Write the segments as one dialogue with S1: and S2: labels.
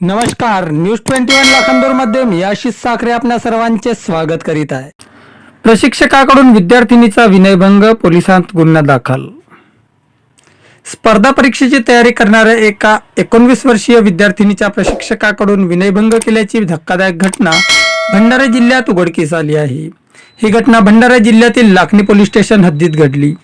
S1: नमस्कार news twenty one लाखांदूरमध्ये मी आशिष साखरे आपल्या सर्वांचे स्वागत करीत आहे. प्रशिक्षकाकडून विद्यार्थिनीचा विनयभंग पोलिसांत गुन्हा दाखल. स्पर्धा परीक्षेची तयारी करणाऱ्या एका एकोणवीस वर्षीय विद्यार्थिनीच्या प्रशिक्षकाकडून विनयभंग केल्याची धक्कादायक घटना भंडारा जिल्ह्यात उघडकीस आली आहे. ही घटना भंडारा जिल्ह्यातील लाखनी पोलीस स्टेशन हद्दीत घडली.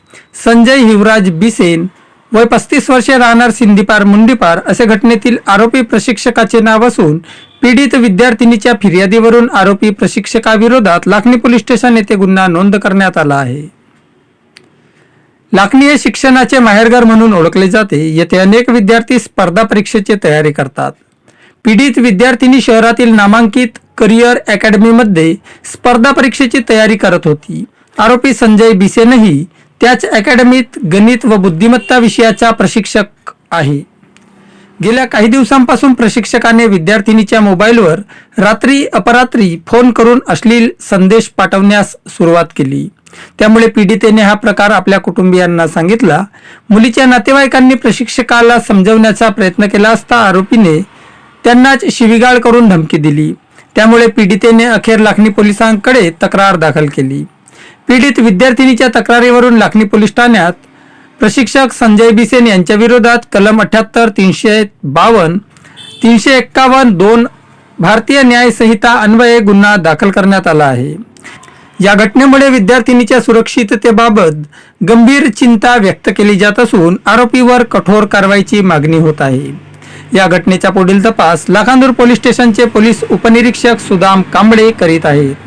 S1: संजय हिवराज बिसेन वय पस्तीस वर्षे राहणार सिंदीपार मुंडीपार असे घटनेतील आरोपी प्रशिक्षकाचे नाव असून पीडित विद्यार्थिनीच्या फिर्यादीवरून आरोपी प्रशिक्षकाविरोधात लाखनी पोलीस स्टेशन येथे गुन्हा नोंद करण्यात आला आहे. लाखणी हे शिक्षणाचे माहेरघर म्हणून ओळखले जाते. येथे अनेक विद्यार्थी स्पर्धा परीक्षेची तयारी करतात. पीडित विद्यार्थिनी शहरातील नामांकित करिअर अकॅडमीमध्ये स्पर्धा परीक्षेची तयारी करत होती. आरोपी संजय बिसेनही त्याच अकॅडमीत गणित व बुद्धिमत्ता विषयाचा प्रशिक्षक आहे. गेल्या काही दिवसांपासून प्रशिक्षकाने विद्यार्थिनीच्या मोबाईलवर रात्री अपरात्री फोन करून अश्लील संदेश पाठवण्यास सुरुवात केली. त्यामुळे पीडितेने हा प्रकार आपल्या कुटुंबियांना सांगितला. मुलीच्या नातेवाईकांनी प्रशिक्षकाला समजवण्याचा प्रयत्न केला असता आरोपीने त्यांनाच शिवीगाळ करून धमकी दिली. त्यामुळे पीडितेने अखेर लाखनी पोलिसांकडे तक्रार दाखल केली. पीडित विद्यार्थिनीच्या तक्रारीवरून लाखनी पोलीस ठाण्यात प्रशिक्षक संजय बिसेन यांच्या विरोधात कलम अठ्याहत्तर तीनशे बावन्न तीनशे एक्कावन्न दोन भारतीय न्याय संहिता अन्वये गुन्हा दाखल करण्यात आला आहे. या घटनेमुळे विद्यार्थिनीच्या सुरक्षिततेबाबत गंभीर चिंता व्यक्त केली जात असून आरोपीवर कठोर कारवाईची मागणी होत आहे. या घटनेचा पुढील तपास लाखांदूर पोलीस स्टेशनचे पोलीस उपनिरीक्षक सुदाम कांबळे करीत आहेत.